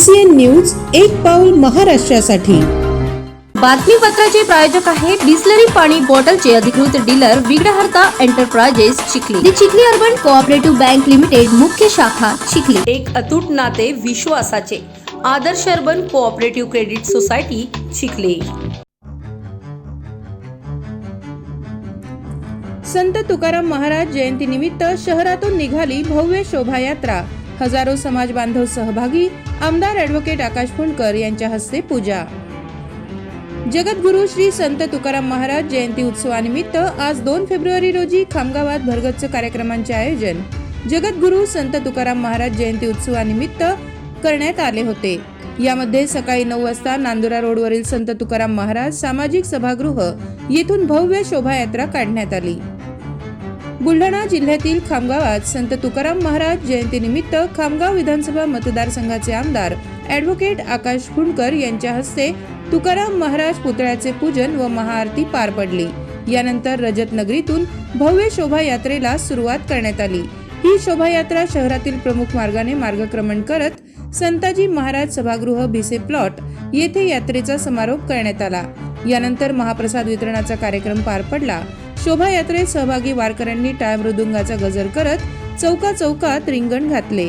BCN news एक पाऊल महाराष्ट्रासाठी. बातमीपत्राचे प्रायोजक आहे बिस्लरी पाणी बॉटलचे अधिकृत dealer Vighnaharta enterprises Chikhli. The Chikhli urban cooperative bank limited मुख्य शाखा चिखली. एक अतूट नाते विश्वासाचे. Adarsh urban cooperative credit society Chikhli. Sant Tukaram Maharaj जयंतीनिमित्त शहरातून निघाली भव्य शोभायात्रा. हजारो समाज बांधव सहभागी आमदार ॲडव्होकेट आकाश फुंडकर यांच्या हस्ते पूजा. जगद्गुरु श्री संत तुकाराम महाराज जयंती उत्सवानिमित्त आज दोन फेब्रुवारी रोजी खामगावात भरगच्च कार्यक्रमांचे आयोजन जगद्गुरु संत तुकाराम महाराज जयंती उत्सवानिमित्त करण्यात आले होते. यामध्ये सकाळी नऊ वाजता नांदुरा रोडवरील संत तुकाराम महाराज सामाजिक सभागृह येथून भव्य शोभायात्रा काढण्यात आली. बुलढाणा जिल्ह्यातील खामगावात संत तुकाराम महाराज जयंतीनिमित्त खामगाव विधानसभा मतदारसंघाचे आमदार ॲडव्होकेट आकाश फुंडकर यांच्या हस्ते तुकाराम महाराज पुतळ्याचे पूजन व महाआरती पार पडली. यानंतर रजत नगरीतून भव्य शोभायात्रेला सुरुवात करण्यात आली. ही शोभायात्रा शहरातील प्रमुख मार्गाने मार्गक्रमण करत संताजी महाराज सभागृह भिसे प्लॉट येथे यात्रेचा समारोप करण्यात आला. यानंतर महाप्रसाद वितरणाचा कार्यक्रम पार पडला. शोभायात्रेत सहभागी वारकऱ्यांनी टाळ मृदुंगाचा गजर करत चौका चौकात रिंगण घातले.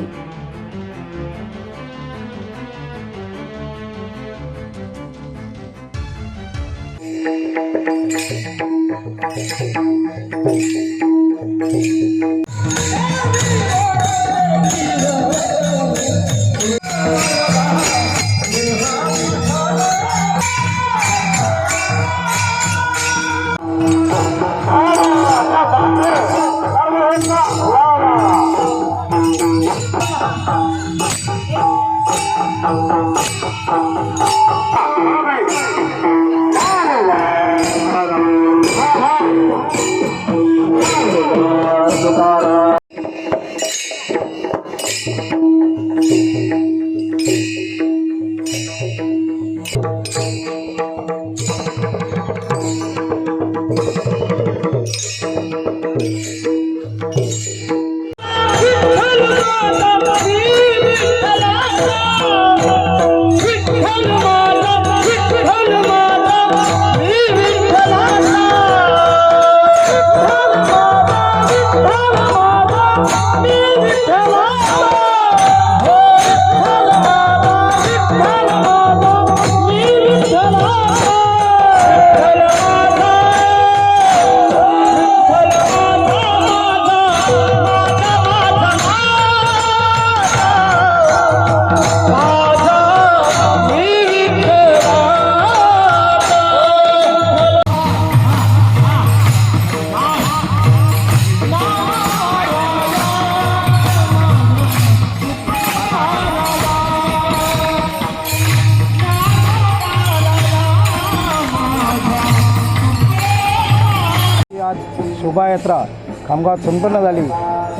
ही शोभायात्रा खामगावात संपन्न झाली.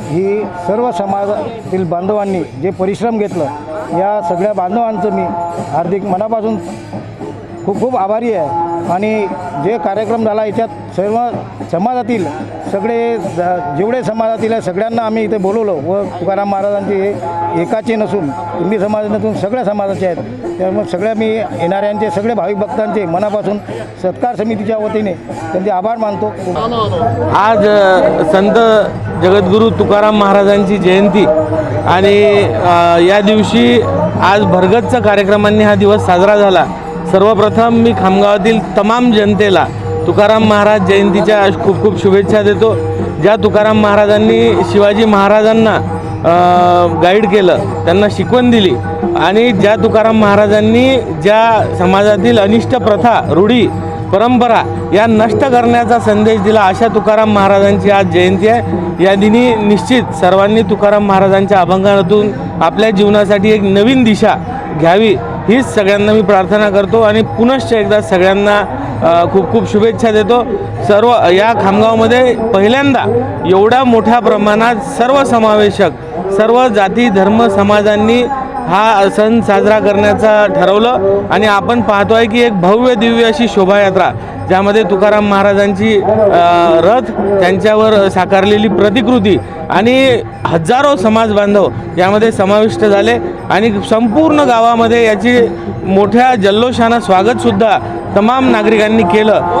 ही सर्व समाजातील बांधवांनी जे परिश्रम घेतलं या सगळ्या बांधवांचं मी हार्दिक मनापासून खूप खूप आभारी आहे. आणि जे कार्यक्रम झाला याच्यात सर्व समाजातील सगळे ज- जेवढे समाजातील आहे सगळ्यांना आम्ही इथे बोलवलं. व तुकाराम महाराजांचे हे एकाचे नसून हिंदी समाज नसून सगळ्या समाजाचे आहेत. त्यामुळे सगळ्या मी येणाऱ्यांचे सगळे भाविक भक्तांचे मनापासून सत्कार समितीच्या वतीने त्यांचे आभार मानतो. आज संत जगद्गुरू तुकाराम महाराजांची जयंती आणि या दिवशी आज भरगतचा कार्यक्रमांनी हा दिवस साजरा झाला. सर्वप्रथम मी खामगावातील तमाम जनतेला तुकाराम महाराज जयंतीच्या खूप खूप शुभेच्छा देतो. ज्या तुकाराम महाराजांनी शिवाजी महाराजांना गाईड केलं त्यांना शिकवण दिली आणि ज्या तुकाराम महाराजांनी ज्या समाजातील अनिष्ट प्रथा रूढी परंपरा या नष्ट करण्याचा संदेश दिला अशा तुकाराम महाराजांची आज जयंती आहे. या दिनी निश्चित सर्वांनी तुकाराम महाराजांच्या अभंगातून आपल्या जीवनासाठी एक नवीन दिशा घ्यावी हीच सगळ्यांना मी प्रार्थना करतो आणि पुनश्च एकदा सगळ्यांना खूप खूप शुभेच्छा देतो. सर्व या खामगावमध्ये पहिल्यांदा एवढ्या मोठ्या प्रमाणात सर्व समावेशक सर्व जाती धर्म समाजांनी हा सण साजरा करण्याचा ठरवलं आणि आपण पाहतो आहे की एक भव्य दिव्य अशी शोभायात्रा ज्यामध्ये तुकाराम महाराजांची रथ त्यांच्यावर साकारलेली प्रतिकृती आणि हजारो समाज बांधव यामध्ये समाविष्ट झाले आणि संपूर्ण गावामध्ये याची मोठ्या जल्लोषानं स्वागतसुद्धा तमाम नागरिकांनी केलं.